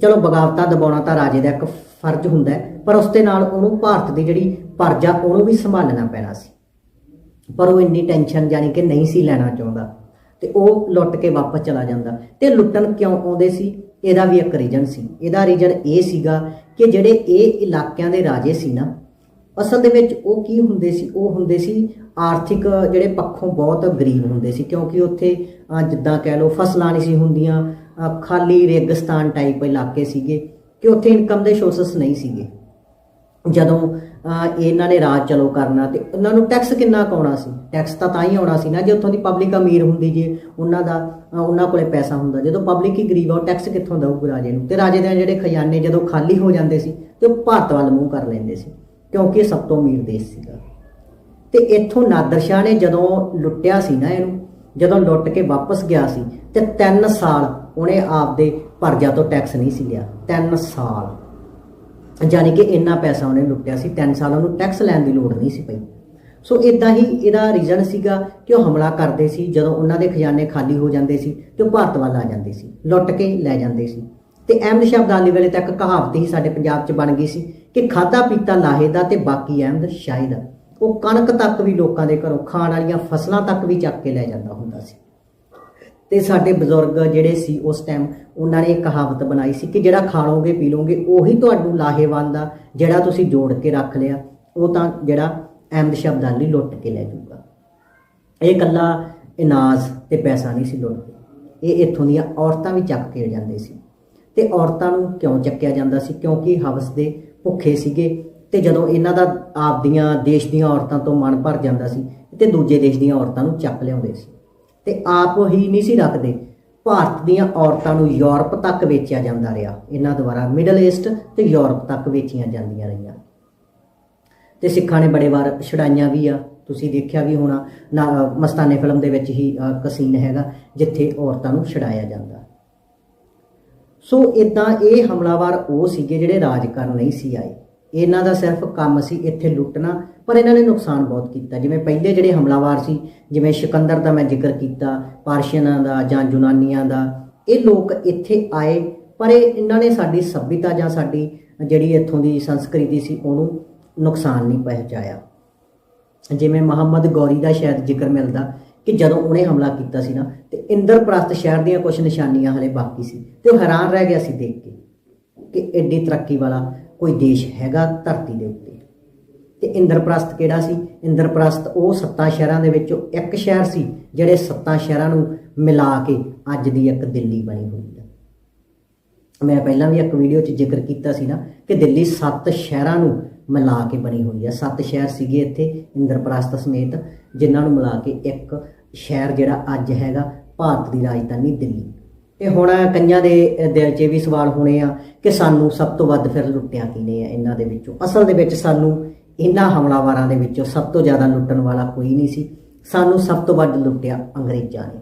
ਚਲੋ ਬਗਾਵਤਾਂ ਦਬਾਉਣਾ ਤਾਂ ਰਾਜੇ ਦਾ ਇੱਕ ਫਰਜ਼ ਹੁੰਦਾ ਹੈ, ਪਰ ਉਸ ਦੇ ਨਾਲ ਉਹਨੂੰ ਭਾਰਤ ਦੀ ਜਿਹੜੀ ਪਰਜਾ ਉਹਨੂੰ ਵੀ ਸੰਭਾਲਣਾ ਪੈਣਾ ਸੀ। ਪਰ ਉਹ ਇੰਨੀ ਟੈਨਸ਼ਨ ਜਾਨੀ ਕਿ ਨਹੀਂ ਸੀ ਲੈਣਾ ਚਾਹੁੰਦਾ ਤੇ ਉਹ ਲੁੱਟ ਕੇ ਵਾਪਸ ਚਲਾ ਜਾਂਦਾ। ਤੇ ਲੁੱਟਣ ਕਿਉਂ ਆਉਂਦੇ ਸੀ? ਇਹਦਾ ਵੀ ਇੱਕ ਰੀਜਨ ਸੀ। ਇਹਦਾ ਰੀਜਨ ਇਹ ਸੀਗਾ ਕਿ ਜਿਹੜੇ ਇਹ ਇਲਾਕਿਆਂ ਦੇ ਰਾਜੇ ਸੀ ਨਾ, ਅਸਲ ਦੇ ਵਿੱਚ ਉਹ ਕੀ ਹੁੰਦੇ ਸੀ? ਉਹ ਹੁੰਦੇ ਸੀ ਆਰਥਿਕ ਜਿਹੜੇ ਪੱਖੋਂ ਬਹੁਤ ਗਰੀਬ ਹੁੰਦੇ ਸੀ, ਕਿਉਂਕਿ ਉੱਥੇ ਜਿੱਦਾਂ ਕਹਿ ਲਓ ਫਸਲਾਂ ਨਹੀਂ ਸੀ ਹੁੰਦੀਆਂ ਖਾਲੀ ਰੇਗਿਸਤਾਨ ਟਾਈਪ ਇਲਾਕੇ ਸੀਗੇ, ਕਿ ਉੱਥੇ ਇਨਕਮ ਦੇ ਸੋਰਸਸ ਨਹੀਂ ਸੀਗੇ। ਜਦੋਂ ਇਹਨਾਂ ਨੇ ਰਾਜ ਚਲੋ ਕਰਨਾ ਤੇ ਉਹਨਾਂ ਨੂੰ ਟੈਕਸ ਕਿੰਨਾ ਕਾਉਣਾ ਸੀ? ਟੈਕਸ ਤਾਂ ਤਾਂ ਹੀ ਆਉਣਾ ਸੀ ਨਾ, ਜੇ ਉੱਥੋਂ ਦੀ ਪਬਲਿਕ ਅਮੀਰ ਹੁੰਦੀ ਜੇ, ਉਹਨਾਂ ਦਾ ਉਹਨਾਂ ਕੋਲੇ ਪੈਸਾ ਹੁੰਦਾ। ਜਦੋਂ ਪਬਲਿਕ ਹੀ ਗਰੀਬ ਆ, ਉਹ ਟੈਕਸ ਕਿੱਥੋਂ ਦਊਗਾ ਰਾਜੇ ਨੂੰ? ਤੇ ਰਾਜੇ ਦੇ ਜਿਹੜੇ ਖਜ਼ਾਨੇ ਜਦੋਂ ਖਾਲੀ ਹੋ ਜਾਂਦੇ ਸੀ, ਤੇ ਉਹ ਭਾਰਤ ਵੱਲ ਮੂੰਹ ਕਰ ਲੈਂਦੇ ਸੀ, ਕਿਉਂਕਿ ਇਹ ਸਭ ਤੋਂ ਅਮੀਰ ਦੇਸ਼ ਸੀਗਾ। ਤੇ ਇੱਥੋਂ ਨਾਦਰ ਸ਼ਾਹ ਨੇ ਜਦੋਂ ਲੁੱਟਿਆ ਸੀ ਨਾ ਇਹਨੂੰ, ਜਦੋਂ ਲੁੱਟ ਕੇ ਵਾਪਸ ਗਿਆ ਸੀ, ਤੇ 3 ਸਾਲ ਉਹਨੇ ਆਪਦੇ ਪਰਜਾ ਤੋਂ ਟੈਕਸ ਨਹੀਂ ਸੀ ਲਿਆ। 3 ਸਾਲ। ਯਾਨੀ ਕਿ ਇੰਨਾ ਪੈਸਾ ਉਹਨੇ ਲੁੱਟਿਆ ਸੀ 3 ਸਾਲ ਉਹਨੂੰ ਟੈਕਸ ਲੈਣ ਦੀ ਲੋੜ ਨਹੀਂ ਸੀ ਪਈ। ਸੋ ਇਦਾਂ ਹੀ ਇਹਦਾ ਰੀਜ਼ਨ ਸੀਗਾ ਕਿ ਉਹ ਹਮਲਾ ਕਰਦੇ ਸੀ, ਜਦੋਂ ਉਹਨਾਂ ਦੇ ਖਜ਼ਾਨੇ ਖਾਲੀ ਹੋ ਜਾਂਦੇ ਸੀ ਤੇ ਉਹ ਭਾਰਤ ਵੱਲ ਆ ਜਾਂਦੇ ਸੀ, ਲੁੱਟ ਕੇ ਲੈ ਜਾਂਦੇ ਸੀ। ਤੇ ਅਹਿਮਦ ਸ਼ਾਹ ਅਬਦਾਲੀ ਵੇਲੇ ਤੱਕ ਕਹਾਵਤ ਹੀ ਸਾਡੇ ਪੰਜਾਬ 'ਚ ਬਣ ਗਈ ਸੀ ਕਿ ਖਾਦਾ ਪੀਤਾ ਲਾਹੇ ਦਾ ਤੇ ਬਾਕੀ ਅਹਿਮਦ ਸ਼ਾਹੀ ਦਾ। ਉਹ ਕਣਕ ਤੱਕ ਵੀ ਲੋਕਾਂ ਦੇ ਘਰੋਂ ਖਾਣ ਵਾਲੀਆਂ ਫਸਲਾਂ ਤੱਕ ਵੀ ਚੱਕ ਕੇ ਲੈ ਜਾਂਦਾ ਹੁੰਦਾ ਸੀ। ਤੇ ਸਾਡੇ ਬਜ਼ੁਰਗ ਜਿਹੜੇ ਸੀ ਉਸ ਟਾਈਮ ਉਹਨਾਂ ਨੇ ਇੱਕ ਕਹਾਵਤ ਬਣਾਈ ਸੀ ਕਿ ਜਿਹੜਾ ਖਾ ਲੋਗੇ ਪੀ ਲੋਗੇ ਉਹੀ ਤੁਹਾਨੂੰ ਲਾਹੇਵੰਦ ਆ, ਜਿਹੜਾ ਤੁਸੀਂ ਜੋੜ ਕੇ ਰੱਖ ਲਿਆ, ਉਹ ਤਾਂ ਜਿਹੜਾ ਅਹਿਮਦ ਸ਼ਬਦਾਂ ਲਈ ਲੁੱਟ ਕੇ ਲੈ ਜਾਊਗਾ। ਇਹ ਕੱਲਾ ਇਨਾਜ਼ ਤੇ ਪੈਸਾ ਨਹੀਂ ਸੀ ਲੁੱਟਦੇ। ਇਹ ਇੱਥੋਂ ਦੀਆਂ ਔਰਤਾਂ ਵੀ ਚੱਕ ਕੇ ਜਾਂਦੇ ਸੀ। ਤੇ ਔਰਤਾਂ ਨੂੰ ਕਿਉਂ ਚੱਕਿਆ ਜਾਂਦਾ ਸੀ? ਕਿਉਂਕਿ ਹਵਸ ਦੇ ਭੁੱਖੇ ਸੀਗੇ ਤੇ ਜਦੋਂ ਇਹਨਾਂ ਦਾ ਆਪਦੀਆਂ ਦੇਸ਼ ਦੀਆਂ ਔਰਤਾਂ ਤੋਂ ਮਨ ਭਰ ਜਾਂਦਾ ਸੀ ਤੇ ਦੂਜੇ ਦੇਸ਼ ਦੀਆਂ ਔਰਤਾਂ ਨੂੰ ਚੱਕ ਲਿਆਉਂਦੇ ਸੀ। ਤੇ ਆਪ ਹੀ ਨਹੀਂ ਸੀ ਰੱਖਦੇ। ਭਾਰਤ ਦੀਆਂ ਔਰਤਾਂ ਨੂੰ ਯੂਰਪ ਤੱਕ ਵੇਚਿਆ ਜਾਂਦਾ ਰਿਹਾ। ਇਹਨਾਂ ਦੁਆਰਾ ਮਿਡਲ ਈਸਟ ਤੇ ਯੂਰਪ ਤੱਕ ਵੇਚੀਆਂ ਜਾਂਦੀਆਂ ਰਹੀਆਂ। ਤੇ ਸਿੱਖਾਂ ਨੇ ਬੜੇ ਵਾਰ ਛੜਾਈਆਂ ਵੀ ਆ। ਤੁਸੀਂ ਦੇਖਿਆ ਵੀ ਹੋਣਾ, ਨਾ- ਮਸਤਾਨੇ ਫਿਲਮ ਦੇ ਵਿੱਚ ਹੀ ਕਸੀਨ ਹੈਗਾ, ਜਿੱਥੇ ਔਰਤਾਂ ਨੂੰ ਛੜਾਇਆ ਜਾਂਦਾ। ਸੋ ਇਦਾਂ ਇਹ ਹਮਲਾਵਰ ਉਹ ਸੀਗੇ ਜਿਹੜੇ ਰਾਜ ਕਰਨ ਨਹੀਂ ਸੀ ਆਏ। ਇਹਨਾਂ ਦਾ ਸਿਰਫ ਕੰਮ ਸੀ ਇੱਥੇ ਲੁੱਟਣਾ ਪਰ ਇਹਨਾਂ ਨੇ ਨੁਕਸਾਨ ਬਹੁਤ ਕੀਤਾ। ਜਿਵੇਂ ਪਹਿਲੇ ਜਿਹੜੇ ਹਮਲਾਵਰ ਸੀ, ਜਿਵੇਂ ਸਿਕੰਦਰ ਦਾ ਮੈਂ ਜ਼ਿਕਰ ਕੀਤਾ, ਪਾਰਸ਼ੀਅਨਾਂ ਦਾ ਜਾਂ ਯੂਨਾਨੀਆਂ ਦਾ, ਇਹ ਲੋਕ ਇੱਥੇ ਆਏ, ਪਰ ਇਹ ਇਹਨਾਂ ਨੇ ਸਾਡੀ ਸਭਿਅਤਾ ਜਾਂ ਸਾਡੀ ਜਿਹੜੀ ਇੱਥੋਂ ਦੀ ਸੰਸਕ੍ਰਿਤੀ ਸੀ, ਉਹਨੂੰ ਨੁਕਸਾਨ ਨਹੀਂ ਪਹੁੰਚਾਇਆ। ਜਿਵੇਂ ਮੁਹੰਮਦ ਗੌਰੀ ਦਾ ਸ਼ਾਇਦ ਜ਼ਿਕਰ ਮਿਲਦਾ ਕਿ ਜਦੋਂ ਉਹਨੇ ਹਮਲਾ ਕੀਤਾ ਸੀ ਨਾ, ਤੇ ਇੰਦਰਪ੍ਰਸਤ ਸ਼ਹਿਰ ਦੀਆਂ ਕੁਝ ਨਿਸ਼ਾਨੀਆਂ ਹਲੇ ਬਾਕੀ ਸੀ, ਤੇ ਉਹ ਹੈਰਾਨ ਰਹਿ ਗਿਆ ਸੀ ਦੇਖ ਕੇ ਕਿ ਐਡੀ ਤਰੱਕੀ ਵਾਲਾ ਕੋਈ ਦੇਸ਼ ਹੈਗਾ ਧਰਤੀ ਦੇ ਉੱਤੇ। ਤੇ ਇੰਦਰਪ੍ਰਸਤ ਕਿਹੜਾ ਸੀ? ਇੰਦਰਪ੍ਰਸਤ ਉਹ ਸੱਤਾਂ ਸ਼ਹਿਰਾਂ ਦੇ ਵਿੱਚੋਂ ਇੱਕ ਸ਼ਹਿਰ ਸੀ, ਜਿਹੜੇ ਸੱਤਾਂ ਸ਼ਹਿਰਾਂ ਨੂੰ ਮਿਲਾ ਕੇ ਅੱਜ ਦੀ ਇੱਕ ਦਿੱਲੀ ਬਣੀ ਹੋਈ ਹੈ। ਮੈਂ ਪਹਿਲਾਂ ਵੀ ਇੱਕ ਵੀਡੀਓ 'ਚ ਜ਼ਿਕਰ ਕੀਤਾ ਸੀ ਨਾ ਕਿ ਦਿੱਲੀ ਸੱਤ ਸ਼ਹਿਰਾਂ ਨੂੰ ਮਿਲਾ ਕੇ ਬਣੀ ਹੋਈ ਹੈ। ਸੱਤ ਸ਼ਹਿਰ ਸੀਗੇ ਇੱਥੇ ਇੰਦਰਪ੍ਰਸਤ ਸਮੇਤ, ਜਿਨ੍ਹਾਂ ਨੂੰ ਮਿਲਾ ਕੇ ਇੱਕ ਸ਼ਹਿਰ ਜਿਹੜਾ ਅੱਜ ਹੈਗਾ ਭਾਰਤ ਦੀ ਰਾਜਧਾਨੀ ਦਿੱਲੀ। ਤੇ ਹੁਣ ਕਈਆਂ ਦੇ ਦਿਲ 'ਚ ਇਹ ਵੀ ਸਵਾਲ ਹੋਣੇ ਆ ਕਿ ਸਾਨੂੰ ਸਭ ਤੋਂ ਵੱਧ ਫਿਰ ਲੁੱਟਿਆ ਕਿਨੇ ਆ ਇਹਨਾਂ ਦੇ ਵਿੱਚੋਂ? ਅਸਲ ਦੇ ਵਿੱਚ ਸਾਨੂੰ ਇਹਨਾਂ ਹਮਲਾਵਰਾਂ ਦੇ ਵਿੱਚੋਂ ਸਭ ਤੋਂ ਜ਼ਿਆਦਾ ਲੁੱਟਣ ਵਾਲਾ ਕੋਈ ਨਹੀਂ ਸੀ। ਸਾਨੂੰ ਸਭ ਤੋਂ ਵੱਧ ਲੁੱਟਿਆ ਅੰਗਰੇਜ਼ਾਂ ਨੇ।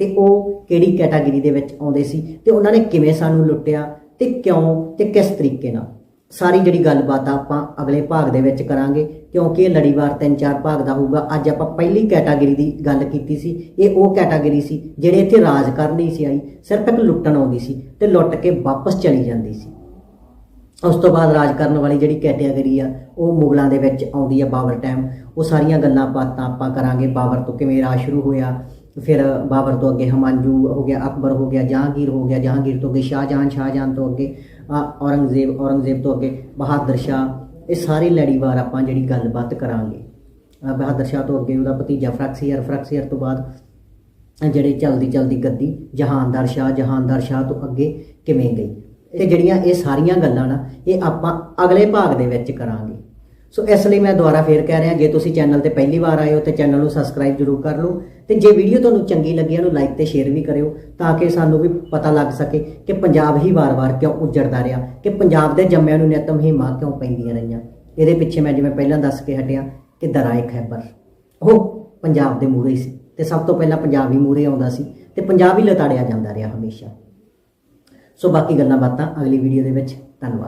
ਤੇ ਉਹ ਕਿਹੜੀ ਕੈਟਾਗਰੀ ਦੇ ਵਿੱਚ ਆਉਂਦੇ ਸੀ ਤੇ ਉਹਨਾਂ ਨੇ ਕਿਵੇਂ ਸਾਨੂੰ ਲੁੱਟਿਆ ਤੇ ਕਿਉਂ ਤੇ ਕਿਸ ਤਰੀਕੇ ਨਾਲ? ਸਾਰੀ ਜਿਹੜੀ ਗੱਲਬਾਤ ਆ ਆਪਾਂ ਅਗਲੇ ਭਾਗ ਦੇ ਵਿੱਚ ਕਰਾਂਗੇ, ਕਿਉਂਕਿ ਇਹ ਲੜੀਵਾਰ ਤਿੰਨ ਚਾਰ ਭਾਗ ਦਾ ਹੋਊਗਾ। ਅੱਜ ਆਪਾਂ ਪਹਿਲੀ ਕੈਟਾਗਰੀ ਦੀ ਗੱਲ ਕੀਤੀ ਸੀ। ਇਹ ਉਹ ਕੈਟਾਗਰੀ ਸੀ, ਜਿਹੜੇ ਇੱਥੇ ਰਾਜ ਕਰਨ ਨਹੀਂ ਸੀ ਆਈ, ਸਿਰਫ ਇੱਕ ਲੁੱਟਣ ਆਉਂਦੀ ਸੀ ਤੇ ਲੁੱਟ ਕੇ ਵਾਪਸ ਚਲੀ ਜਾਂਦੀ ਸੀ। ਉਸ ਤੋਂ ਬਾਅਦ ਰਾਜ ਕਰਨ ਵਾਲੀ ਜਿਹੜੀ ਕੈਟਾਗਰੀ ਆ ਉਹ ਮੁਗਲਾਂ ਦੇ ਵਿੱਚ ਆਉਂਦੀ ਆ ਬਾਬਰ ਟਾਈਮ ਉਹ ਸਾਰੀਆਂ ਗੱਲਾਂ ਬਾਤਾਂ ਆਪਾਂ ਕਰਾਂਗੇ। ਬਾਬਰ ਤੋਂ ਕਿਵੇਂ ਰਾਜ ਸ਼ੁਰੂ ਹੋਇਆ ਫਿਰ ਬਾਬਰ ਤੋਂ ਅੱਗੇ ਹਮਾਂਜੂ ਹੋ ਗਿਆ ਅਕਬਰ ਹੋ ਗਿਆ ਜਹਾਂਗੀਰ ਹੋ ਗਿਆ। ਜਹਾਂਗੀਰ ਤੋਂ ਅੱਗੇ ਸ਼ਾਹਜਹਾਨ ਸ਼ਾਹਜਹਾਨ ਤੋਂ ਅੱਗੇ ਆ, ਔਰੰਗਜ਼ੇਬ ਔਰੰਗਜ਼ੇਬ ਤੋਂ ਅੱਗੇ ਬਹਾਦਰ ਸ਼ਾਹ। ਇਹ ਸਾਰੇ ਲੜੀਵਾਰ ਆਪਾਂ ਜਿਹੜੀ ਗੱਲਬਾਤ ਕਰਾਂਗੇ। ਬਹਾਦਰ ਸ਼ਾਹ ਤੋਂ ਅੱਗੇ ਉਹਦਾ ਭਤੀਜਾ ਫਰਕਸੀਅਰ ਫਰਕਸੀਅਰ ਤੋਂ ਬਾਅਦ ਜਿਹੜੇ ਚਲਦੀ ਚਲਦੀ ਗੱਦੀ ਜਹਾਨਦਾਰ ਸ਼ਾਹ ਜਹਾਨਦਾਰ ਸ਼ਾਹ ਤੋਂ ਅੱਗੇ ਕਿਵੇਂ ਗਈ? ਤੇ ਜਿਹੜੀਆਂ ਇਹ ਸਾਰੀਆਂ ਗੱਲਾਂ ਨਾ, ਇਹ ਆਪਾਂ ਅਗਲੇ ਭਾਗ ਦੇ ਵਿੱਚ ਕਰਾਂਗੇ। ਸੋ ਇਸ ਲਈ ਮੈਂ ਦੁਬਾਰਾ ਫੇਰ ਕਹਿ ਰਿਹਾ, ਜੇ ਤੁਸੀਂ ਚੈਨਲ ਤੇ ਪਹਿਲੀ ਵਾਰ ਆਏ ਹੋ ਤੇ ਚੈਨਲ ਨੂੰ ਸਬਸਕ੍ਰਾਈਬ ਜ਼ਰੂਰ ਕਰ ਲਓ ਤੇ ਜੇ ਵੀਡੀਓ ਤੁਹਾਨੂੰ ਚੰਗੀ ਲੱਗੀ ਇਹਨੂੰ ਲਾਈਕ ਤੇ ਸ਼ੇਅਰ ਵੀ ਕਰਿਓ ਤਾਂ ਕਿ ਸਾਨੂੰ ਵੀ ਪਤਾ ਲੱਗ ਸਕੇ ਕਿ ਪੰਜਾਬ ਹੀ ਵਾਰ-ਵਾਰ ਕਿਉਂ ਉੱਜੜਦਾ ਰਿਹਾ, ਕਿ ਪੰਜਾਬ ਦੇ ਜੰਮਿਆਂ ਨੂੰ ਨਿਤ ਮੁਹਿੰਮਾਂ ਕਿਉਂ ਪੈਂਦੀਆਂ ਰਹੀਆਂ। ਇਹਦੇ ਪਿੱਛੇ ਮੈਂ ਜਿਵੇਂ ਪਹਿਲਾਂ ਦੱਸ ਕੇ ਹਟਿਆ ਕਿ ਦਰਾਏ ਖੈਬਰ। ਉਹ ਪੰਜਾਬ ਦੇ ਮੂਹਰੇ ਸੀ ਤੇ ਸਭ ਤੋਂ ਪਹਿਲਾਂ ਪੰਜਾਬ ਹੀ ਮੂਹਰੇ ਆਉਂਦਾ ਸੀ ਤੇ ਪੰਜਾਬ ਹੀ ਲਤਾੜਿਆ ਜਾਂਦਾ ਰਿਹਾ ਹਮੇਸ਼ਾ। ਸੋ ਬਾਕੀ ਗੱਲਾਂ ਬਾਤਾਂ ਅਗਲੀ ਵੀਡੀਓ ਦੇ ਵਿੱਚ। ਧੰਨਵਾਦ।